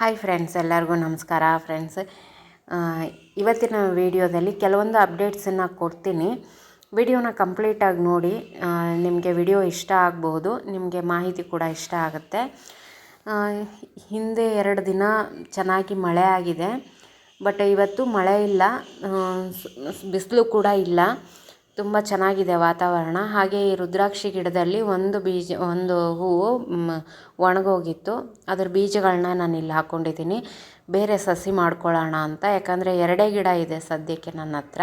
Hi friends ಎಲ್ಲರಿಗೂ ನಮಸ್ಕಾರ friends ಇವತ್ತಿನ ವಿಡಿಯೋದಲ್ಲಿ ಕೆಲವೊಂದು ಅಪ್ಡೇಟ್ಸನ್ನು ಕೊಡ್ತೀನಿ. ವಿಡಿಯೋನ ಕಂಪ್ಲೀಟಾಗಿ ನೋಡಿ ನಿಮಗೆ ವಿಡಿಯೋ ಇಷ್ಟ ಆಗ್ಬೋದು ನಿಮಗೆ ಮಾಹಿತಿ ಕೂಡ ಇಷ್ಟ ಆಗುತ್ತೆ. ಹಿಂದೆ ಎರಡು ದಿನ ಚೆನ್ನಾಗಿ ಮಳೆ ಆಗಿದೆ ಬಟ್ ಇವತ್ತು ಮಳೆ ಇಲ್ಲ ಬಿಸಿಲು ಕೂಡ ಇಲ್ಲ. ತುಂಬ ಚೆನ್ನಾಗಿದೆ ವಾತಾವರಣ. ಹಾಗೆ ಈ ರುದ್ರಾಕ್ಷಿ ಗಿಡದಲ್ಲಿ ಒಂದು ಬೀಜ, ಒಂದು ಹೂವು ಒಣಗೋಗಿತ್ತು. ಅದ್ರ ಬೀಜಗಳನ್ನ ನಾನು ಇಲ್ಲಿ ಹಾಕ್ಕೊಂಡಿದ್ದೀನಿ ಬೇರೆ ಸಸಿ ಮಾಡ್ಕೊಳ್ಳೋಣ ಅಂತ. ಯಾಕಂದರೆ ಎರಡೇ ಗಿಡ ಇದೆ ಸದ್ಯಕ್ಕೆ ನನ್ನ ಹತ್ರ.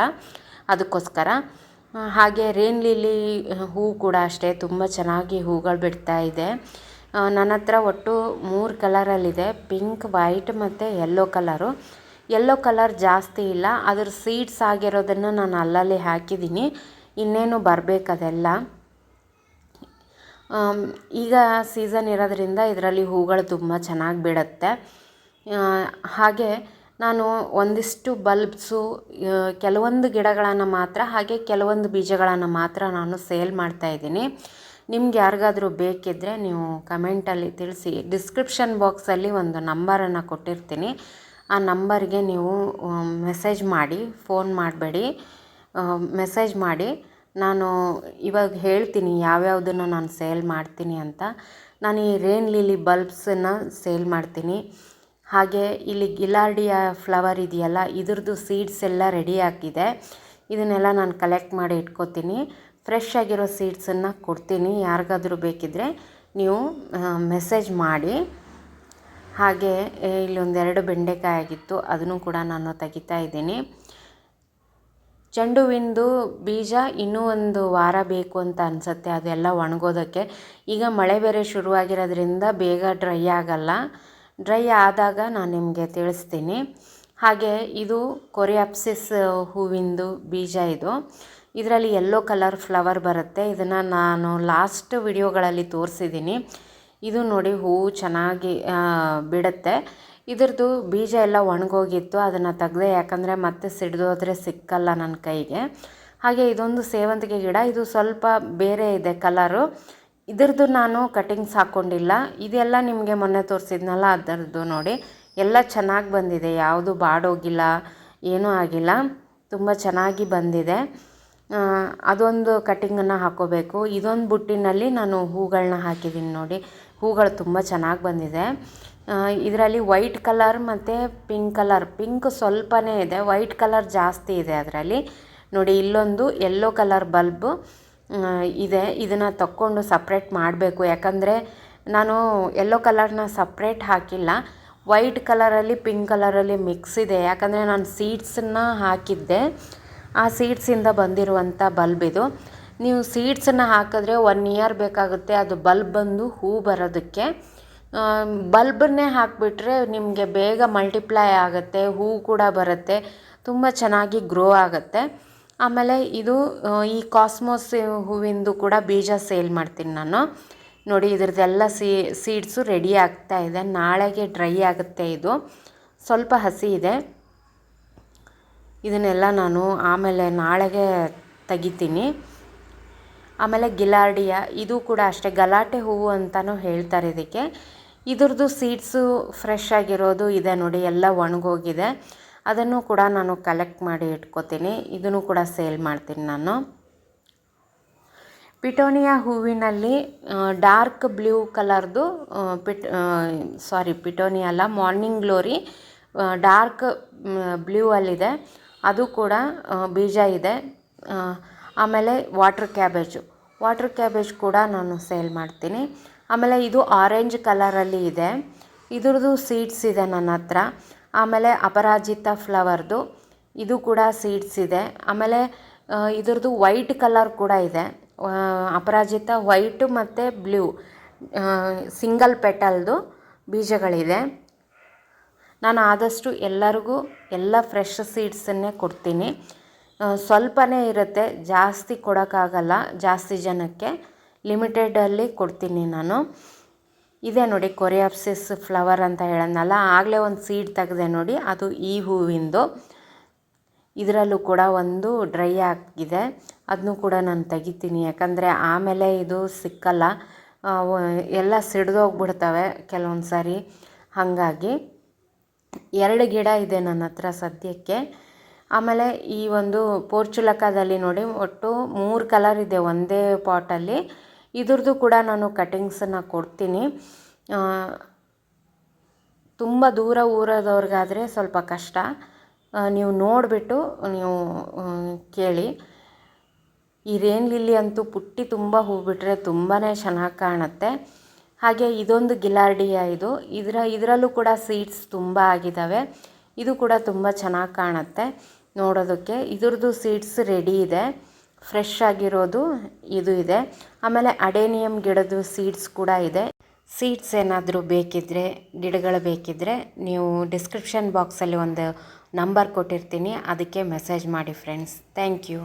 ಅದಕ್ಕೋಸ್ಕರ. ಹಾಗೆ ರೇನ್ ಲಿಲ್ಲಿ ಹೂ ಕೂಡ ಅಷ್ಟೇ. ತುಂಬ ಚೆನ್ನಾಗಿ ಹೂಗಳು ಬಿಡ್ತಾ ಇದೆ. ನನ್ನ ಹತ್ರ ಒಟ್ಟು ಮೂರು ಕಲರಲ್ಲಿದೆ ಪಿಂಕ್ ವೈಟ್ ಮತ್ತು ಯೆಲ್ಲೋ ಕಲರು ಯೆಲ್ಲೋ ಕಲರ್ ಜಾಸ್ತಿ ಇಲ್ಲ. ಅದ್ರ ಸೀಡ್ಸ್ ಆಗಿರೋದನ್ನು ನಾನು ಅಲ್ಲಲ್ಲಿ ಹಾಕಿದ್ದೀನಿ. ಇನ್ನೇನು ಬರಬೇಕು ಅದೆಲ್ಲ. ಈಗ ಸೀಸನ್ ಇರೋದ್ರಿಂದ ಇದರಲ್ಲಿ ಹೂಗಳು ತುಂಬ ಚೆನ್ನಾಗಿ ಬಿಡುತ್ತೆ. ಹಾಗೆ ನಾನು ಒಂದಿಷ್ಟು ಬಲ್ಬ್ಸು ಕೆಲವೊಂದು ಗಿಡಗಳನ್ನು ಮಾತ್ರ, ಹಾಗೆ ಕೆಲವೊಂದು ಬೀಜಗಳನ್ನು ಮಾತ್ರ ನಾನು ಸೇಲ್ ಮಾಡ್ತಾಯಿದ್ದೀನಿ ನಿಮ್ಗೆ ಯಾರಿಗಾದರೂ ಬೇಕಿದ್ದರೆ ನೀವು ಕಮೆಂಟಲ್ಲಿ ತಿಳಿಸಿ. ಡಿಸ್ಕ್ರಿಪ್ಷನ್ ಬಾಕ್ಸಲ್ಲಿ ಒಂದು ನಂಬರನ್ನು ಕೊಟ್ಟಿರ್ತೀನಿ. ಆ ನಂಬರ್ಗೆ ನೀವು ಮೆಸೇಜ್ ಮಾಡಿ ಫೋನ್ ಮಾಡಬೇಡಿ. ಮೆಸೇಜ್ ಮಾಡಿ, ನಾನು ಇವಾಗ ಹೇಳ್ತೀನಿ ಯಾವ್ಯಾವುದನ್ನು ನಾನು ಸೇಲ್ ಮಾಡ್ತೀನಿ ಅಂತ. ನಾನು ಈ ರೇನ್ ಲಿಲಿ ಬಲ್ಬ್ಸನ್ನು ಸೇಲ್ ಮಾಡ್ತೀನಿ. ಹಾಗೆ ಇಲ್ಲಿ ಗಿಲಾರ್ಡಿಯ ಫ್ಲವರ್ ಇದೆಯಲ್ಲ, ಇದ್ರದ್ದು ಸೀಡ್ಸ್ ಎಲ್ಲ ರೆಡಿ ಆಗಿದೆ. ಇದನ್ನೆಲ್ಲ ನಾನು ಕಲೆಕ್ಟ್ ಮಾಡಿ ಇಟ್ಕೋತೀನಿ. ಫ್ರೆಶ್ ಆಗಿರೋ ಸೀಡ್ಸನ್ನು ಕೊಡ್ತೀನಿ. ಯಾರಿಗಾದರೂ ಬೇಕಿದ್ದರೆ ನೀವು ಮೆಸೇಜ್ ಮಾಡಿ. ಹಾಗೆ ಇಲ್ಲೊಂದೆರಡು ಬೆಂಡೆಕಾಯಿ ಆಗಿತ್ತು. ಅದನ್ನು ಕೂಡ ನಾನು ತೆಗಿತಾ ಇದ್ದೀನಿ. ಚೆಂಡುವಿಂದು ಬೀಜ ಇನ್ನೂ ಒಂದು ವಾರ ಬೇಕು ಅಂತ ಅನಿಸುತ್ತೆ. ಅದೆಲ್ಲ ಒಣಗೋದಕ್ಕೆ. ಈಗ ಮಳೆ ಬೇರೆ ಶುರುವಾಗಿರೋದ್ರಿಂದ ಬೇಗ ಡ್ರೈ ಆಗಲ್ಲ. ಡ್ರೈ ಆದಾಗ ನಾನು ನಿಮಗೆ ತಿಳಿಸ್ತೀನಿ. ಹಾಗೆ, ಇದು ಕೊರಿಯಾಪ್ಸಿಸ್ ಹೂವಿಂದು ಬೀಜ ಇದು. ಇದರಲ್ಲಿ ಯೆಲ್ಲೋ ಕಲರ್ ಫ್ಲವರ್ ಬರುತ್ತೆ. ಇದನ್ನು ನಾನು ಲಾಸ್ಟ್ ವಿಡಿಯೋಗಳಲ್ಲಿ ತೋರಿಸಿದ್ದೀನಿ. ಇದು ನೋಡಿ ಹೂವು ಚೆನ್ನಾಗಿ ಬಿಡುತ್ತೆ. ಇದ್ರದ್ದು ಬೀಜ ಎಲ್ಲ ಒಣಗೋಗಿತ್ತು, ಅದನ್ನು ತೆಗ್ದೆ, ಯಾಕಂದರೆ ಮತ್ತೆ ಸಿಡಿದೋದ್ರೆ ಸಿಕ್ಕಲ್ಲ ನನ್ನ ಕೈಗೆ. ಹಾಗೆ ಇದೊಂದು ಸೇವಂತಿಗೆ ಗಿಡ, ಇದು ಸ್ವಲ್ಪ ಬೇರೆ ಇದೆ ಕಲರು. ಇದ್ರದ್ದು ನಾನು ಕಟಿಂಗ್ಸ್ ಹಾಕ್ಕೊಂಡಿಲ್ಲ ಇದೆಲ್ಲ ನಿಮಗೆ ಮೊನ್ನೆ ತೋರಿಸಿದ್ನಲ್ಲ, ಅದರದ್ದು ನೋಡಿ. ಎಲ್ಲ ಚೆನ್ನಾಗಿ ಬಂದಿದೆ, ಯಾವುದು ಬಾಡೋಗಿಲ್ಲ, ಏನೂ ಆಗಿಲ್ಲ. ತುಂಬ ಚೆನ್ನಾಗಿ ಬಂದಿದೆ. ಅದೊಂದು ಕಟಿಂಗನ್ನು ಹಾಕೋಬೇಕು. ಇದೊಂದು ಬುಟ್ಟಿನಲ್ಲಿ ನಾನು ಹೂಗಳನ್ನ ಹಾಕಿದ್ದೀನಿ ನೋಡಿ. ಹೂಗಳು ತುಂಬ ಚೆನ್ನಾಗಿ ಬಂದಿದೆ. ಇದರಲ್ಲಿ ವೈಟ್ ಕಲರ್ ಮತ್ತು ಪಿಂಕ್ ಕಲರ್, ಪಿಂಕ್ ಸ್ವಲ್ಪನೇ ಇದೆ, ವೈಟ್ ಕಲರ್ ಜಾಸ್ತಿ ಇದೆ ಅದರಲ್ಲಿ. ನೋಡಿ, ಇಲ್ಲೊಂದು ಯೆಲ್ಲೋ ಕಲರ್ ಬಲ್ಬು ಇದೆ. ಇದನ್ನು ತಕ್ಕೊಂಡು ಸಪ್ರೇಟ್ ಮಾಡಬೇಕು. ಯಾಕಂದರೆ ನಾನು ಯೆಲ್ಲೋ ಕಲರ್ನ ಸಪ್ರೇಟ್ ಹಾಕಿಲ್ಲ. ವೈಟ್ ಕಲರಲ್ಲಿ ಪಿಂಕ್ ಕಲರಲ್ಲಿ ಮಿಕ್ಸ್ ಇದೆ. ಯಾಕಂದರೆ ನಾನು ಸೀಡ್ಸನ್ನು ಹಾಕಿದ್ದೆ. ಆ ಸೀಡ್ಸಿಂದ ಬಂದಿರುವಂಥ ಬಲ್ಬ್ ಇದು. ನೀವು ಸೀಡ್ಸನ್ನು ಹಾಕಿದ್ರೆ ಒನ್ ಇಯರ್ ಬೇಕಾಗುತ್ತೆ. ಅದು ಬಲ್ಬ್ ಬಂದು ಹೂ ಬರೋದಕ್ಕೆ. ಬಲ್ಬನ್ನೇ ಹಾಕಿಬಿಟ್ರೆ ನಿಮಗೆ ಬೇಗ ಮಲ್ಟಿಪ್ಲೈ ಆಗುತ್ತೆ, ಹೂ ಕೂಡ ಬರುತ್ತೆ, ತುಂಬ ಚೆನ್ನಾಗಿ ಗ್ರೋ ಆಗುತ್ತೆ. ಆಮೇಲೆ ಇದು ಈ ಕಾಸ್ಮೋಸ್ ಹೂವಿಂದು ಕೂಡ ಬೀಜ ಸೇಲ್ ಮಾಡ್ತೀನಿ ನಾನು. ನೋಡಿ ಇದ್ರದ್ದೆಲ್ಲ ಸೀಡ್ಸು ರೆಡಿ ಆಗ್ತಾ ಇದೆ. ನಾಳೆಗೆ ಡ್ರೈ ಆಗುತ್ತೆ ಇದು. ಸ್ವಲ್ಪ ಹಸಿ ಇದೆ. ಇದನ್ನೆಲ್ಲ ನಾನು ಆಮೇಲೆ ನಾಳೆಗೆ ತೆಗಿತೀನಿ. ಆಮೇಲೆ ಗಿಲಾರ್ಡಿಯ, ಇದು ಕೂಡ ಅಷ್ಟೇ, ಗಲಾಟೆ ಹೂವು ಅಂತಲೂ ಹೇಳ್ತಾರೆ ಇದಕ್ಕೆ. ಇದ್ರದ್ದು ಸೀಡ್ಸು ಫ್ರೆಶ್ ಆಗಿರೋದು ಇದೆ ನೋಡಿ, ಎಲ್ಲ ಒಣಗೋಗಿದೆ. ಅದನ್ನು ಕೂಡ ನಾನು ಕಲೆಕ್ಟ್ ಮಾಡಿ ಇಟ್ಕೋತೀನಿ. ಇದನ್ನು ಕೂಡ ಸೇಲ್ ಮಾಡ್ತೀನಿ ನಾನು. ಪಿಟೋನಿಯಾ ಹೂವಿನಲ್ಲಿ ಡಾರ್ಕ್ ಬ್ಲೂ ಕಲರ್ದು ಪಿಟ್ ಸಾರಿ, ಪಿಟೋನಿಯಾ ಅಲ್ಲ, ಮಾರ್ನಿಂಗ್ ಗ್ಲೋರಿ ಡಾರ್ಕ್ ಬ್ಲೂ ಅಲ್ಲಿದೆ. ಅದು ಕೂಡ ಬೀಜ ಇದೆ. ಆಮೇಲೆ ವಾಟ್ರ್ ಕ್ಯಾಬೇಜು ವಾಟ್ರ್ ಕ್ಯಾಬೇಜ್ ಕೂಡ ನಾನು ಸೇಲ್ ಮಾಡ್ತೀನಿ. ಆಮೇಲೆ ಇದು ಆರೆಂಜ್ ಕಲರಲ್ಲಿ ಇದೆ. ಇದ್ರದ್ದು ಸೀಡ್ಸ್ ಇದೆ ನನ್ನ ಹತ್ರ. ಆಮೇಲೆ ಅಪರಾಜಿತ ಫ್ಲವರ್ದು ಇದು ಕೂಡ ಸೀಡ್ಸ್ ಇದೆ. ಆಮೇಲೆ ಇದರದು ಇದ್ರದ್ದು ವೈಟ್ ಕಲರ್ ಕೂಡ ಇದೆ. ಅಪರಾಜಿತ ವೈಟು ಮತ್ತು ಬ್ಲೂ ಸಿಂಗಲ್ ಪೆಟಲ್ದು ಬೀಜಗಳಿದೆ. ನಾನು ಆದಷ್ಟು ಎಲ್ಲರಿಗೂ ಎಲ್ಲ ಫ್ರೆಶ್ ಸೀಡ್ಸನ್ನೇ ಕೊಡ್ತೀನಿ. ಸ್ವಲ್ಪನೇ ಇರುತ್ತೆ. ಜಾಸ್ತಿ ಕೊಡೋಕ್ಕಾಗಲ್ಲ. ಜಾಸ್ತಿ ಜನಕ್ಕೆ ಲಿಮಿಟೆಡಲ್ಲಿ ಕೊಡ್ತೀನಿ ನಾನು. ಇದೆ ನೋಡಿ ಕೊರಿಯಾಪ್ಸಿಸ್ ಫ್ಲವರ್ ಅಂತ ಹೇಳದ್ನಲ್ಲ, ಆಗಲೇ ಒಂದು ಸೀಡ್ ತೆಗೆದೆ ನೋಡಿ, ಅದು ಈ ಹೂವಿಂದು. ಇದರಲ್ಲೂ ಕೂಡ ಒಂದು ಡ್ರೈ ಆಗಿದೆ. ಅದನ್ನು ಕೂಡ ನಾನು ತೆಗಿತೀನಿ. ಯಾಕಂದರೆ ಆಮೇಲೆ ಇದು ಸಿಕ್ಕಲ್ಲ. ಎಲ್ಲ ಸಿಡ್ದೋಗ್ಬಿಡ್ತವೆ ಕೆಲವೊಂದು ಸಾರಿ ಹಾಗಾಗಿ ಎರಡು ಗಿಡ ಇದೆ ನನ್ನ ಹತ್ರ ಸದ್ಯಕ್ಕೆ. ಆಮೇಲೆ ಈ ಒಂದು ಪೋರ್ಚುಲಕದಲ್ಲಿ ನೋಡಿ ಒಟ್ಟು ಮೂರು ಕಲರ್ ಇದೆ ಒಂದೇ ಪಾಟಲ್ಲಿ ಇದ್ರದ್ದು ಕೂಡ ನಾನು ಕಟಿಂಗ್ಸನ್ನು ಕೊಡ್ತೀನಿ. ತುಂಬ ದೂರ ಊರದವ್ರಿಗಾದರೆ ಸ್ವಲ್ಪ ಕಷ್ಟ. ನೀವು ನೋಡಿಬಿಟ್ಟು ನೀವು ಕೇಳಿ. ಈ ರೇನ್ ಲಿಲ್ಲಿ ಅಂತೂ ಪುಟ್ಟಿ ತುಂಬ ಹೂ ಬಿಟ್ಟರೆ ತುಂಬಾ ಚೆನ್ನಾಗಿ ಕಾಣುತ್ತೆ. ಹಾಗೆ ಇದೊಂದು ಗಿಲಾರ್ಡಿಯ ಇದು. ಇದರ, ಇದರಲ್ಲೂ ಕೂಡ ಸೀಡ್ಸ್ ತುಂಬ ಆಗಿದ್ದಾವೆ ಇದು ಕೂಡ ತುಂಬ ಚೆನ್ನಾಗಿ ಕಾಣುತ್ತೆ. ನೋಡೋದಕ್ಕೆ ಇದ್ರದ್ದು ಸೀಡ್ಸ್ ರೆಡಿ ಇದೆ. ಫ್ರೆಶ್ ಆಗಿರೋದು ಇದು ಇದೆ. ಆಮೇಲೆ ಅಡೇನಿಯಂ ಗಿಡದ ಸೀಡ್ಸ್ ಕೂಡ ಇದೆ. ಸೀಡ್ಸ್ ಏನಾದರೂ ಬೇಕಿದ್ದರೆ ಗಿಡಗಳು ಬೇಕಿದ್ದರೆ ನೀವು ಡಿಸ್ಕ್ರಿಪ್ಷನ್ ಬಾಕ್ಸಲ್ಲಿ ಒಂದು ನಂಬರ್ ಕೊಟ್ಟಿರ್ತೀನಿ. ಅದಕ್ಕೆ ಮೆಸೇಜ್ ಮಾಡಿ ಫ್ರೆಂಡ್ಸ್. Thank you.